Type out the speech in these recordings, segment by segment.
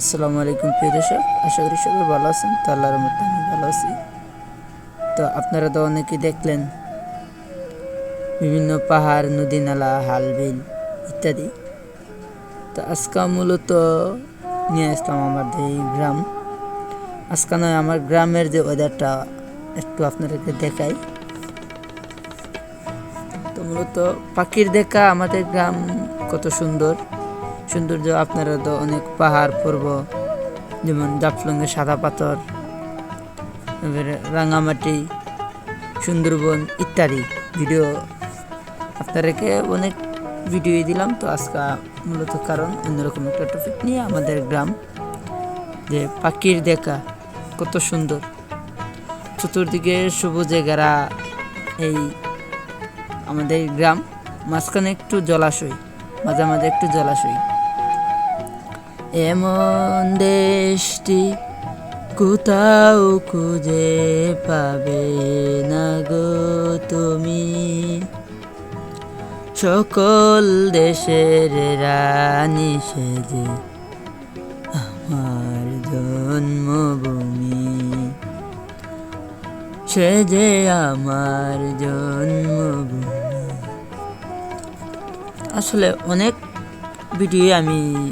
আসসালামু আলাইকুম, প্রিয় দর্শক। আশা করি সবাই ভালো আছেন, তো আল্লাহর মধ্যে আমি ভালো আছি। তো আপনারা তো অনেকেই দেখলেন, বিভিন্ন পাহাড়, নদী নালা, হাল, বিল ইত্যাদি। তো আজকে মূলত নিয়ে আসলাম আমাদের এই গ্রাম। আজকে নয়, আমার গ্রামের যে ওয়েদারটা একটু আপনাদেরকে দেখাই। তো মূলত পাখির দেখা আমাদের গ্রাম কত সুন্দর। সৌন্দর্য আপনারা তো অনেক পাহাড় পর্বত যেমন জাফলংয়ের সাদা পাথর রাঙামাটি, সুন্দরবন ইত্যাদি। ভিডিও আপনাদেরকে অনেক ভিডিও দিলাম, তো আজকে মূলত কারণ অন্যরকম একটা টপিক নিয়ে আমাদের গ্রাম, যে পাখির দেখা কত সুন্দর। চতুর্দিকে সবুজে ঘেরা এই আমাদের গ্রাম, মাঝখানে একটু জলাশয়, মাঝে মাঝে একটু জলাশয়। এমন দেশটি কোথাও খুঁজে পাবে না গো তুমি। সকল দেশের রানী সেজে আমার জন্মভূমি। সে যে আমার জন্মভূমি। আসলে অনেক ভিডিও আমি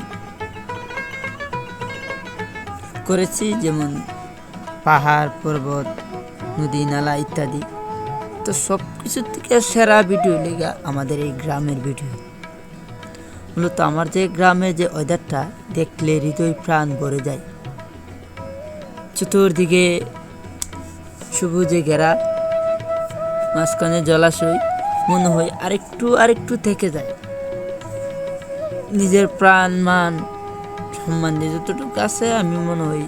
করেছি, যেমন পাহাড়, পর্বত, নদী, নালা ইত্যাদি। তো সব কিছুর থেকে সেরা ভিডিও লেগা আমাদের এই গ্রামের ভিডিও। মূলত আমার যে গ্রামের যে ওয়েদারটা, দেখলে হৃদয় প্রাণ ভরে যায়। চতুর্দিকে সবুজে ঘেরা, মাঝখানে জলাশয়, মনে হয় আরেকটু আরেকটু থেকে যায়। নিজের প্রাণ মান সম্মান দিয়ে যতটুকু আছে, আমি মনে হয়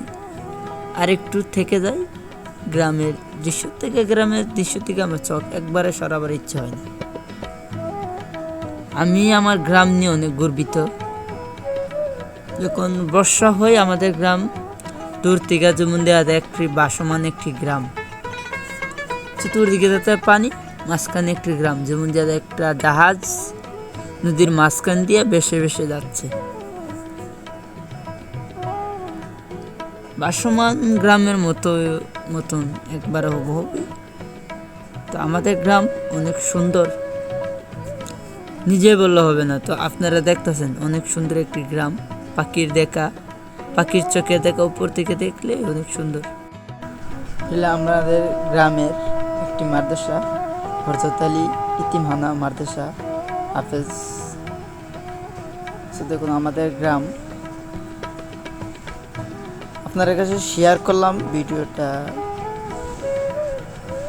আরেকটু থেকে যাই। গ্রামের দৃশ্য থেকে, গ্রামের দৃশ্য থেকে আমার চোখ একবারে সরাবার ইচ্ছা হয় না। আমি আমার গ্রাম নিয়ে অনেক গর্বিত। যখন বর্ষা হয়, আমাদের গ্রাম দূর থেকে যেমন দেওয়া যায়, একটি বাসমান একটি গ্রাম। চতুর্দিকে যাতে পানি, মাঝখানে একটি গ্রাম। যেমন দেওয়া একটা জাহাজ, নদীর মাঝখান দিয়ে বেসে বেসে যাচ্ছে। বাসমান গ্রামের মতো, মতন একবারে হবু। তো আমাদের গ্রাম অনেক সুন্দর। নিজে বললে হবে না। তো আপনারা দেখতেছেন, অনেক সুন্দর একটি গ্রাম। পাখির দেখা, পাখির চোখে দেখা, উপর থেকে দেখলে অনেক সুন্দর। এগুলো আমাদের গ্রামের একটি মাদ্রাসা, হরজত আলী ইতিমহানা মাদ্রাসা, হাফেজ দেখুন আমাদের গ্রাম আপনার কাছে শেয়ার করলাম ভিডিওটা।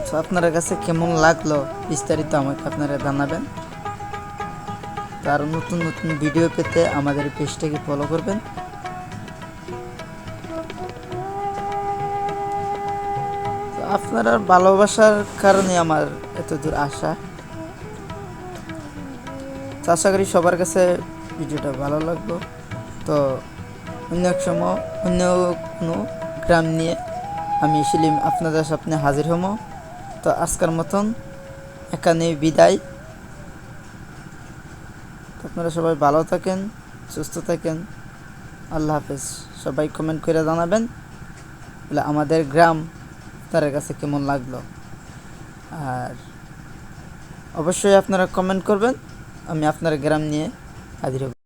তো আপনার কাছে কেমন লাগল বিস্তারিত আমাকে আপনারা জানাবেন। তার নতুন নতুন ভিডিও পেতে আমাদের পেজটাকে ফলো করবেন। আপনারা ভালোবাসার কারণে আমার এত দূর তো আশা করি সবার কাছে ভিডিওটা ভালো লাগল। তো অন্য এক সময় অন্য কোনো গ্রাম নিয়ে আমি সেলিম আপনাদের সামনে হাজির হম তো আজকের মতন এখানে বিদায়। আপনারা সবাই ভালো থাকেন, সুস্থ থাকেন। আল্লাহ হাফেজ। সবাই কমেন্ট করে জানাবেন, বলে আমাদের গ্রাম তার কাছে কেমন লাগল। আর অবশ্যই আপনারা কমেন্ট করবেন, আমি আপনার গ্রাম নিয়ে হাজির হব।